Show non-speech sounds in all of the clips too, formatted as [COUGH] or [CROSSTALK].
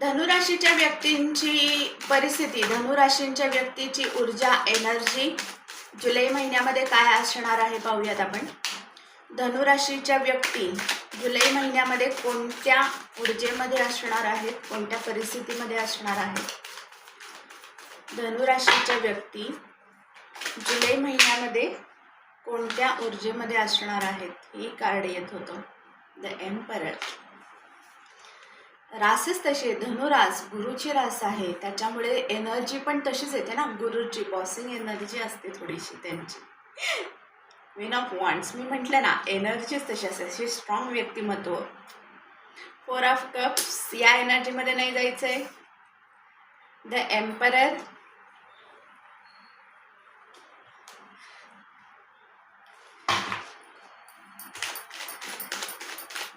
धनुराशीच्या व्यक्तींची परिस्थिती धनुराशींच्या व्यक्तीची ऊर्जा एनर्जी जुलै महिन्यामध्ये काय असणार आहे पाहूयात आपण. धनुराशीच्या व्यक्ती जुलै महिन्यामध्ये कोणत्या ऊर्जेमध्ये असणार आहेत कोणत्या परिस्थितीमध्ये असणार आहेत? धनुराशीच्या व्यक्ती जुलै महिन्यामध्ये कोणत्या ऊर्जेमध्ये असणार आहेत ही कार्ड येत होतं. द एम्परर रासच तशी आहे. धनुरास गुरुची रास आहे. त्याच्यामुळे एनर्जी पण तशीच येते ना. गुरुची बॉसिंग एनर्जी असते थोडीशी त्यांची. विन ऑफ वॉन्ट्स मी म्हटलं ना एनर्जीच तशी असते. अशी स्ट्रॉंग व्यक्तिमत्व. फोर ऑफ कप्स या एनर्जीमध्ये नाही जायचं आहे द एम्परर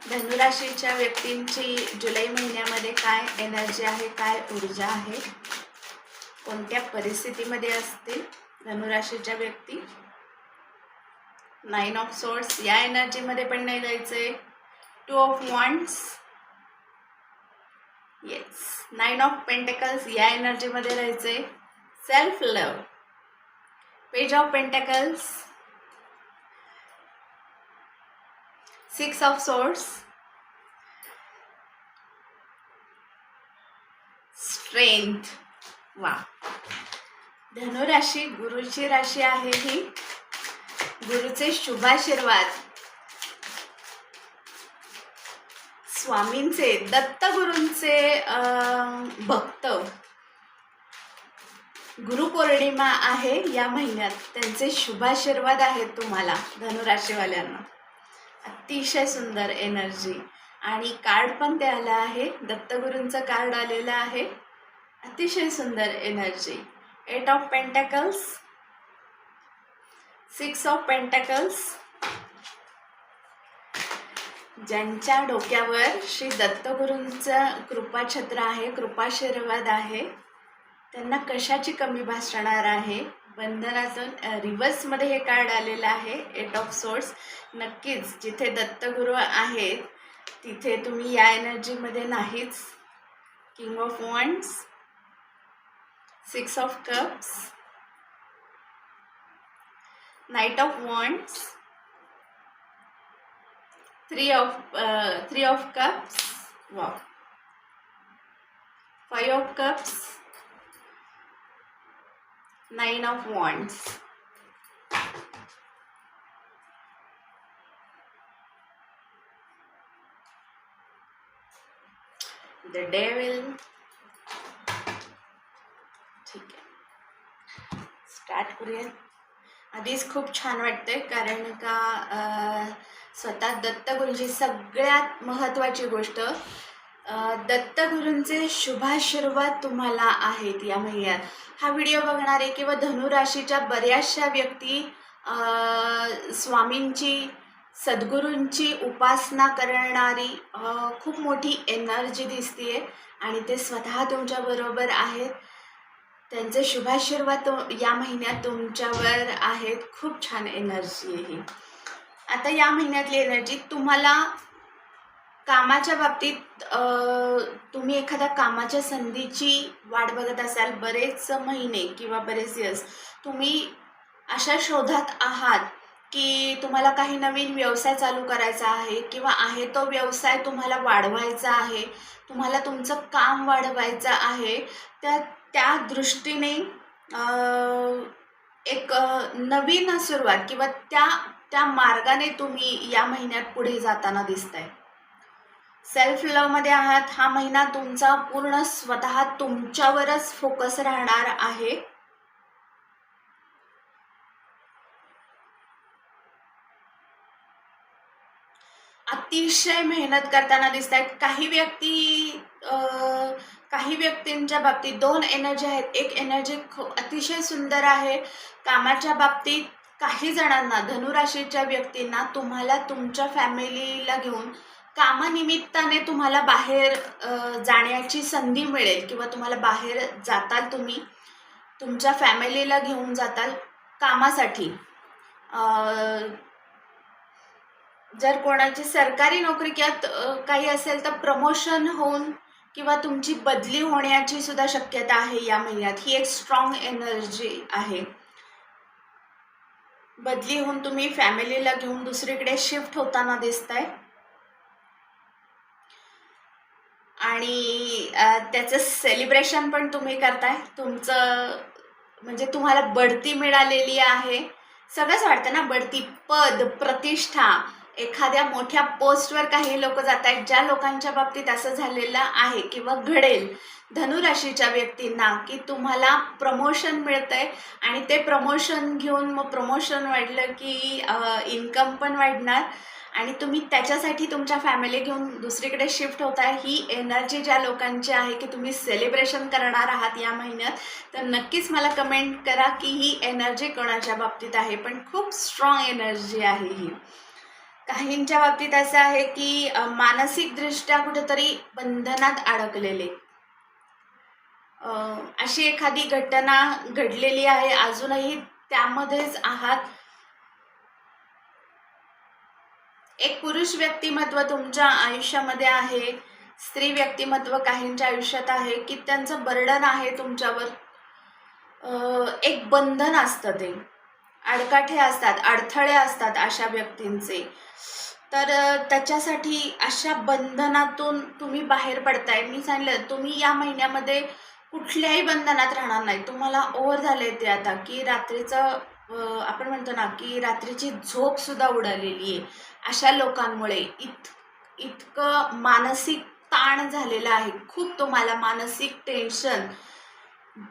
धनुराशीच्या व्यक्तींची जुलै महिन्यामध्ये काय एनर्जी आहे काय ऊर्जा आहे? कोणत्या परिस्थितीमध्ये असतील धनुराशीच्या व्यक्ती? नाईन ऑफ सोर्स या एनर्जीमध्ये पण नाही जायचंय. Two of wands yes nine of pentacles या एनर्जीमध्ये राहायचंय. Self love page of pentacles six of swords strength वा धनुराशी गुरुची राशी आहे ही. गुरुचे शुभाशीर्वाद. स्वामींचे दत्तगुरूंचे अं, भक्त. गुरुपौर्णिमा आहे या महिन्यात. त्यांचे शुभाशीर्वाद आहेत तुम्हाला धनुराशीवाल्यांना. अतिशय सुंदर एनर्जी आणि कार्ड पण ते आलं आहे. दत्तगुरूंचं कार्ड आलेलं आहे. अतिशय सुंदर energy eight of pentacles six of pentacles ज्यांच्या डोक्यावर श्री दत्तगुरूंचं कृपाछत्र आहे कृपाशीर्वाद आहे त्यांना कशाची कमी भासणार आहे? बंधनातून रिव्हर्समध्ये हे कार्ड आलेलं आहे एट ऑफ सोर्स नक्कीच जिथे दत्तगुरू आहेत तिथे तुम्ही या एनर्जीमध्ये नाहीच. King of wands six of cups knight of wands three of three of cups वा five of cups nine of wands the devil ठीक आहे. स्टार्ट करूया. आधीच खूप छान वाटतंय कारण का स्वतः दत्तगुरूंची सगळ्यात महत्त्वाची गोष्ट दत्तगुरूंचे शुभाशीर्वाद तुम्हाला आहेत या महिन्यात. हा व्हिडिओ बघणारे किंवा धनुराशीच्या बऱ्याचशा व्यक्ती स्वामींची सद्गुरूंची उपासना करणारी खूप मोठी एनर्जी दिसतीये आणि ते स्वतः तुमच्याबरोबर आहेत. त्यांचे शुभाशीर्वाद या महिन्यात तुमच्यावर आहेत. खूप छान एनर्जी आहे ही. आता या महिन्यातली एनर्जी तुम्हाला कामाच्या बाबतीत तुम्ही एखाद्या कामाच्या संधीची वाट बघत असाल बरेच महिने किंवा बरेच दिवस तुम्ही अशा शोधात आहात की तुम्हाला काही नवीन व्यवसाय चालू करायचा आहे किंवा आहे तो व्यवसाय तुम्हाला वाढवायचा आहे तुम्हाला तुमचं काम वाढवायचं आहे त्या त्या दृष्टीने एक नवीन सुरुवात किंवा त्या त्या मार्गाने तुम्ही या महिन्यात पुढे जाताना दिसत आहे सेल्फ लवमध्ये आहात. हा महिना तुमचा पूर्ण स्वतः तुमच्यावरच फोकस राहणार आहे. अतिशय मेहनत करताना दिसत आहेत काही व्यक्ती अं, काही व्यक्तींच्या बाबतीत दोन एनर्जी आहेत. एक एनर्जी अतिशय सुंदर आहे. कामाच्या बाबतीत काही जणांना धनुराशीच्या व्यक्तींना तुम्हाला तुमच्या फॅमिलीला घेऊन कामानिमित्ताने तुम्हाला बाहेर जाण्याची संधी मिळेल किंवा तुम्हाला बाहेर जाताल तुम्ही तुमच्या फॅमिलीला घेऊन जाताल कामासाठी. जर कोणाची सरकारी नोकरी किंवा काही असेल तर प्रमोशन होऊन किंवा तुमची बदली होण्याची सुद्धा शक्यता आहे या महिन्यात. ही एक स्ट्रॉंग एनर्जी आहे. बदली होऊन तुम्ही फॅमिलीला घेऊन दुसरीकडे शिफ्ट होताना दिसताय. आणि त्याचं सेलिब्रेशन पण तुम्ही करताय. तुमचं म्हणजे तुम्हाला बढती मिळालेली आहे. सगळंच वाटतं ना बढती पद प्रतिष्ठा एखाद्या मोठ्या पोस्टवर काही लोक जात आहेत ज्या लोकांच्या बाबतीत असं झालेलं आहे किंवा घडेल धनुराशीच्या व्यक्तींना की तुम्हाला प्रमोशन मिळतंय आणि ते प्रमोशन घेऊन मग प्रमोशन वाढलं की इन्कम पण वाढणार. आणि तुम्ही त्याच्यासाठी तुमच्या फॅमिली घेऊन दुसरीकडे शिफ्ट होत आहे ही एनर्जी ज्या लोकांची आहे की तुम्ही सेलिब्रेशन करणार आहात या महिन्यात तर नक्कीच मला कमेंट करा की ही एनर्जी कोणाच्या बाबतीत आहे. पण खूप स्ट्रॉंग एनर्जी आहे ही. काहींच्या बाबतीत असं आहे की मानसिकदृष्ट्या कुठेतरी बंधनात अडकलेले. अशी एखादी घटना घडलेली आहे. अजूनही त्यामध्येच आहात. एक पुरुष व्यक्तिमत्व तुमच्या आयुष्यामध्ये आहे स्त्री व्यक्तिमत्व काहींच्या आयुष्यात आहे की त्यांचं बर्डन आहे तुमच्यावर. एक बंधन असतं ते. अडकाठे असतात अडथळे असतात अशा व्यक्तींचे. तर त्याच्यासाठी अशा बंधनातून तुम्ही बाहेर पडताय. मी सांगितलं तुम्ही या महिन्यामध्ये कुठल्याही बंधनात राहणार नाही. तुम्हाला ओव्हर झालं आहे ते आता की रात्रीचं आपण म्हणतो ना की रात्रीची झोपसुद्धा उडालेली आहे. अशा लोकांमुळे इत इतकं मानसिक ताण झालेला आहे. खूप तुम्हाला मानसिक टेन्शन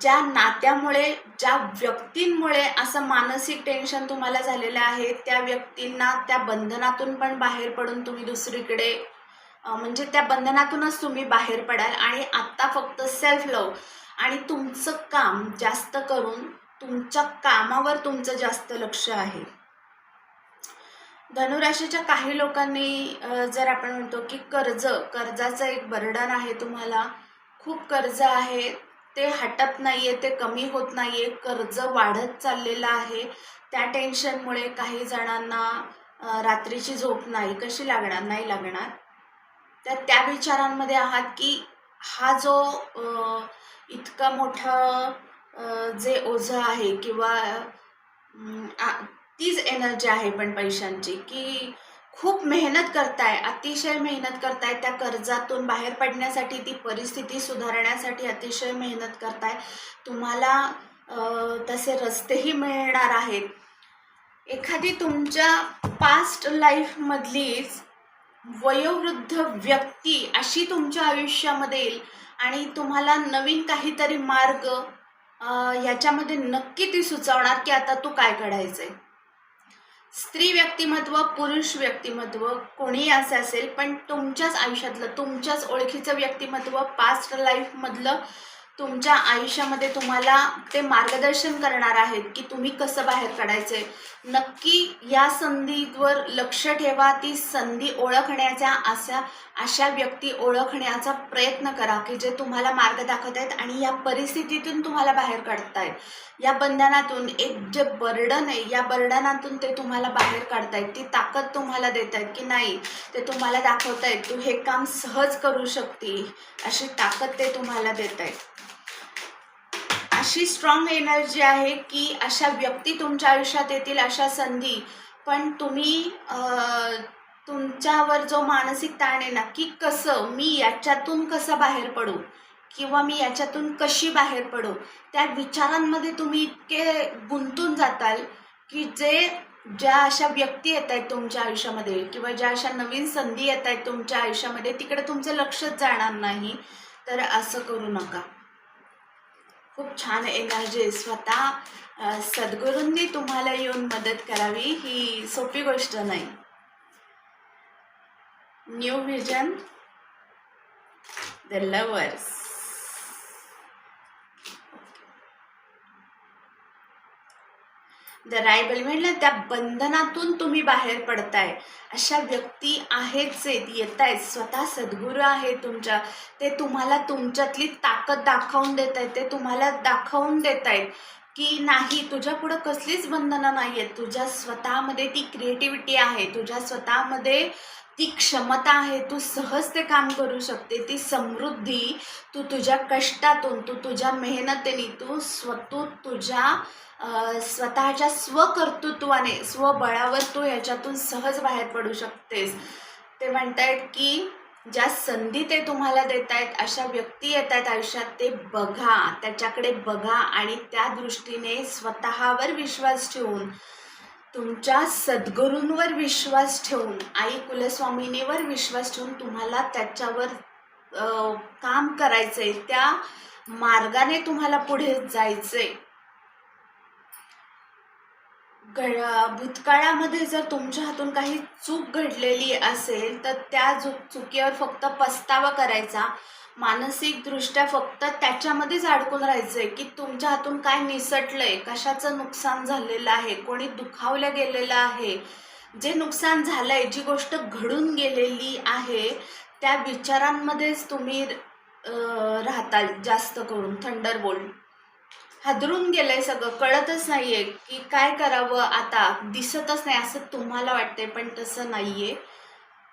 ज्या नात्यामुळे ज्या व्यक्तींमुळे असं मानसिक टेन्शन तुम्हाला झालेलं आहे त्या व्यक्तींना त्या बंधनातून पण बाहेर पडून तुम्ही दुसरीकडे म्हणजे त्या बंधनातूनच तुम्ही बाहेर पडाल आणि आत्ता फक्त सेल्फ लव आणि तुमचं काम जास्त करून तुमच्या कामावर तुमचं जास्त लक्ष आहे. धनुराशीच्या काही लोकांनी जर आपण म्हणतो की कर्ज कर्जाचं एक बर्डन आहे तुम्हाला खूप कर्ज आहे ते हटत नाही आहे ते कमी होत नाही आहे कर्ज वाढत चाललेलं आहे त्या टेन्शनमुळे काही जणांना रात्रीची झोप नाही कशी लागणार? नाही लागणार. तर त्या विचारांमध्ये आहात की हा जो इतका मोठा जे ओझं आहे किंवा तीच एनर्जी आहे पण पैशांची की खूप मेहनत करताय अतिशय मेहनत करताय त्या कर्जातून बाहेर पडण्यासाठी ती परिस्थिती सुधारण्यासाठी अतिशय मेहनत करताय. तुम्हाला तसे रस्तेही मिळणार आहेत. एखादी तुमच्या पास्ट लाईफमधलीच वयोवृद्ध व्यक्ती अशी तुमच्या आयुष्यामध्ये येईल आणि तुम्हाला नवीन काहीतरी मार्ग ह्याच्यामध्ये नक्की ती सुचवणार की आता तू काय काढायचंय स्त्री व्यक्तिमत्व पुरुष व्यक्तिमत्व कोणीही असं असेल पण तुमच्याच आयुष्यातलं तुमच्याच ओळखीचं व्यक्तिमत्व पास्ट लाईफमधलं तुमच्या आयुष्यामध्ये तुम्हाला ते मार्गदर्शन करणार आहेत की तुम्ही कसं बाहेर काढायचंय नक्की या संधीवर लक्ष ठेवा ती संधी ओळखण्याच्या अशा अशा व्यक्ती ओळखण्याचा प्रयत्न करा की जे तुम्हाला मार्ग दाखवत आहेत आणि या परिस्थितीतून तुम्हाला बाहेर काढतायत. या बंधनातून एक जे बर्डन आहे या बर्डनातून ते तुम्हाला बाहेर काढतायत. ती ताकद तुम्हाला देत आहेत की नाही ते तुम्हाला दाखवतायत. तू हे काम सहज करू शकते अशी ताकद ते तुम्हाला देत आहेत अशी स्ट्रॉंग एनर्जी आहे की अशा व्यक्ती तुमच्या आयुष्यात येतील अशा संधी. पण तुम्ही तुमच्यावर जो मानसिक ताण आहे ना की कसं मी याच्यातून कसं बाहेर पडू? किंवा मी याच्यातून कशी बाहेर पडू? त्या विचारांमध्ये तुम्ही इतके गुंतून जाताल की जे ज्या अशा व्यक्ती येत आहेत तुमच्या आयुष्यामध्ये किंवा ज्या अशा नवीन संधी येत आहेत तुमच्या आयुष्यामध्ये तिकडे तुमचं लक्षच जाणार नाही. तर असं करू नका. खूप छान एनर्जी स्वतः सद्गुरूंनी तुम्हाला येऊन मदत करावी ही सोपी गोष्ट नाही. New vision the lovers the रायबल म्हटलं त्या बंधनातून तुम्ही बाहेर पडताय. अशा व्यक्ती आहेच आहेत येत आहेत स्वतः सद्गुरू आहेत तुमच्या. ते तुम्हाला तुमच्यातली ताकद दाखवून देत आहेत ते तुम्हाला दाखवून देत आहेत की नाही तुझ्या पुढं कसलीच बंधनं नाही आहेत तुझ्या स्वतःमध्ये ती क्रिएटिव्हिटी आहे. तुझ्या स्वतःमध्ये ती क्षमता आहे तू सहज ते काम करू शकते. ती समृद्धी तू तुझ्या कष्टातून तू तुझ्या मेहनतीने तू स्व तू तुझ्या स्वतःच्या स्वकर्तृत्वाने स्वबळावर तू ह्याच्यातून सहज बाहेर पडू शकतेस. ते म्हणतायत की ज्या संधी ते तुम्हाला देत आहेत अशा व्यक्ती येत आहेत आयुष्यात ते बघा. त्याच्याकडे बघा आणि त्या दृष्टीने स्वतःवर विश्वास ठेवून तुमच्या सद्गुरूंवर विश्वास ठेवून आई कुलस्वामिनीवर विश्वास ठेवून तुम्हाला त्याच्यावर काम करायचंय त्या मार्गाने तुम्हाला पुढे जायचंय. घड भूतकाळामध्ये जर तुमच्या हातून काही चूक घडलेली असेल तर त्या चुकीवर फक्त पस्तावा करायचा. मानसिकदृष्ट्या फक्त त्याच्यामध्येच अडकून राहायचंय की तुमच्या हातून काय निसटलंय कशाचं नुकसान झालेलं आहे कोणी दुखावलं गेलेलं आहे. जे नुकसान झालंय जी गोष्ट घडून गेलेली आहे त्या विचारांमध्येच तुम्ही राहताल जास्त करून थंडरबोल्ट हादरून गेलंय सगळं कळतच नाहीये की काय करावं आता दिसतच नाही असं तुम्हाला वाटतंय पण तसं नाहीये.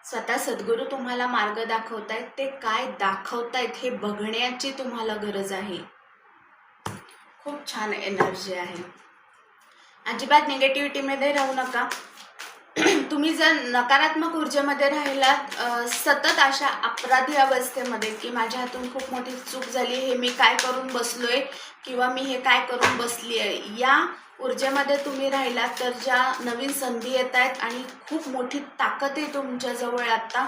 स्वतः सद्गुरू तुम्हाला मार्ग दाखवतायत ते काय दाखवतायत हे बघण्याची तुम्हाला गरज आहे. खूप छान एनर्जी आहे. अजिबात निगेटिव्हिटीमध्ये राहू नका. [CLEARS THROAT] तुम्ही जर नकारात्मक ऊर्जेमध्ये राहिलात सतत अशा अपराधी अवस्थेमध्ये की माझ्या हातून खूप मोठी चूक झाली हे मी काय करून बसलोय किंवा मी हे काय करून बसली आहे या ऊर्जेमध्ये तुम्ही राहिलात तर ज्या नवीन संधी येत आहेत आणि खूप मोठी ताकद आहे तुमच्याजवळ आत्ता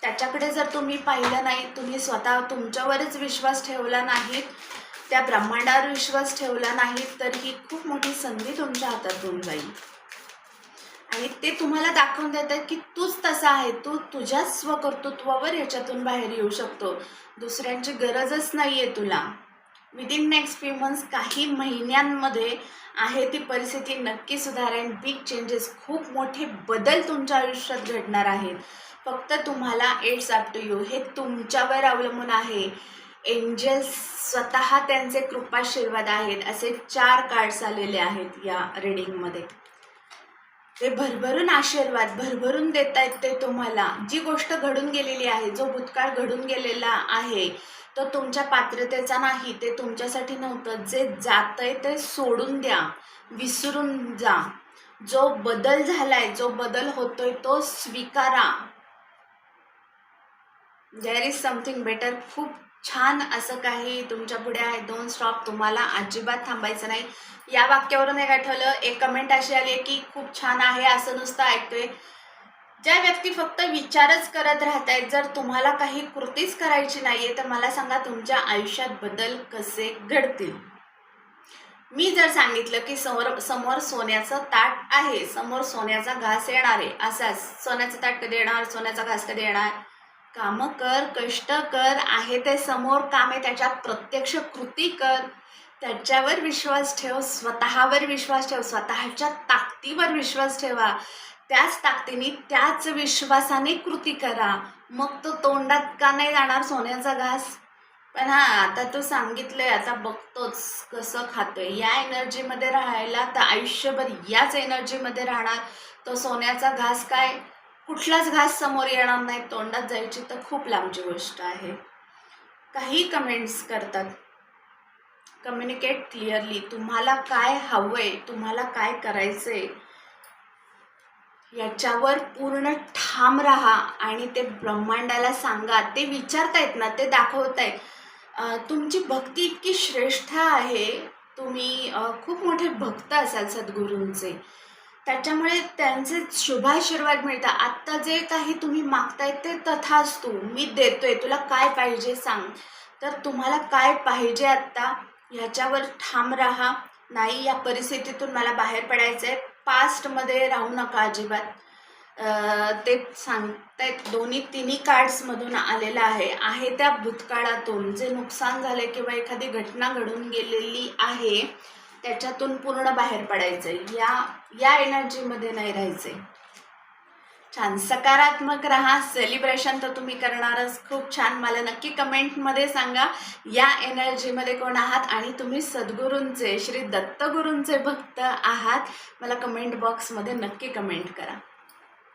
त्याच्याकडे जर तुम्ही पाहिलं नाही तुम्ही स्वतः तुमच्यावरच विश्वास ठेवला नाहीत त्या ब्रह्मांडावर विश्वास ठेवला नाहीत तर ही खूप मोठी संधी तुमच्या हातातून जाईल. आणि ते तुम्हाला दाखवून देत आहेत की तूच तसा आहे तू तुझ्याच स्वकर्तृत्वावर याच्यातून बाहेर येऊ शकतो. दुसऱ्यांची गरजच नाही आहे तुला. विदिन नेक्स्ट फ्यू मंथ्स काही महिन्यांमध्ये आहे ती परिस्थिती नक्की सुधारेल बिग चेंजेस खूप मोठे बदल तुमच्या आयुष्यात घडणार आहेत. फक्त तुम्हाला इट्स अप टू यू हे तुमच्यावर अवलंबून आहे. एंजल्स स्वतः त्यांचे कृपाशीर्वाद आहेत. असे चार कार्ड्स आलेले आहेत या रिडिंगमध्ये ते भरभरून आशीर्वाद भरभरून देत आहेत ते तुम्हाला. जी गोष्ट घडून गेलेली आहे जो भूतकाळ घडून गेलेला आहे तो तुमच्या पात्रतेचा नाही ते तुमच्यासाठी नव्हतं. जे जातंय ते सोडून द्या विसरून जा. जो बदल झालाय जो बदल होतोय तो स्वीकारा. देअर इज समथिंग बेटर खूप छान असं काही तुमच्यापुढे आहे. दोन स्टॉप तुम्हाला अजिबात थांबायचं नाही. या वाक्यावरून एक आठवलं एक कमेंट अशी आली आहे की खूप छान आहे असं नुसतं ऐकतोय. ज्या व्यक्ती फक्त विचारच करत राहत आहेत जर तुम्हाला काही कृतीच करायची नाही आहे तर मला सांगा तुमच्या आयुष्यात बदल कसे घडतील? मी जर सांगितलं की समोर समोर सोन्याचं ताट आहे समोर सोन्याचा घास येणार आहे असाच सोन्याचं ताट कधी येणार सोन्याचा घास कधी येणार? कामं कर कष्ट कर आहे ते समोर काम आहे त्याच्यात प्रत्यक्ष कृती कर. त्याच्यावर विश्वास ठेव स्वतःवर विश्वास ठेव स्वतःच्या ताकदीवर विश्वास ठेवा. त्याच ताकदीने त्याच विश्वासाने कृती करा. मग तो तोंडात का नाही जाणार सोन्याचा घास? पण हा आता तू सांगितलंय आता बघतोच कसं खातोय. या एनर्जीमध्ये राहायला तर आयुष्यभर याच एनर्जीमध्ये राहणार. तो सोन्याचा घास काय? कुठलाच घास समोर येणार नाही. तोंडात जायची तर खूप लांबची गोष्ट आहे. काही कमेंट्स करतात. कम्युनिकेट क्लिअरली तुम्हाला काय हवंय? तुम्हाला काय करायचंय? याच्यावर पूर्ण ठाम राहा आणि ते ब्रह्मांडाला सांगा. ते विचारतायत ना ते दाखवतायत. तुमची भक्ती इतकी श्रेष्ठ आहे. तुम्ही खूप मोठे भक्त असाल सद्गुरूंचे. त्याच्यामुळे त्यांचे शुभाशीर्वाद मिळतात. आत्ता जे काही तुम्ही मागताय ते तथाच तू मी देतोय. तुला काय पाहिजे सांग. तर तुम्हाला काय पाहिजे आत्ता? ह्याच्यावर ठाम राहा. नाही या परिस्थितीतून मला बाहेर पडायचं आहे पास्टमध्ये राहू नका अजिबात. ते सांगतायत दोन्ही तिन्ही कार्ड्समधून आलेलं आहे. आहे त्या भूतकाळातून जे नुकसान झाले किंवा एखादी घटना घडून गेलेली आहे त्याच्यातून पूर्ण बाहेर पडायचं या या एनर्जीमध्ये नाही राहायचे छान. सकारात्मक राहा. सेलिब्रेशन तर तुम्ही करणारच. खूप छान. मला नक्की कमेंटमध्ये सांगा. या एनर्जीमध्ये कोण आहात? आणि तुम्ही सद्गुरूंचे श्री दत्तगुरूंचे भक्त आहात? मला कमेंट बॉक्समध्ये नक्की कमेंट करा.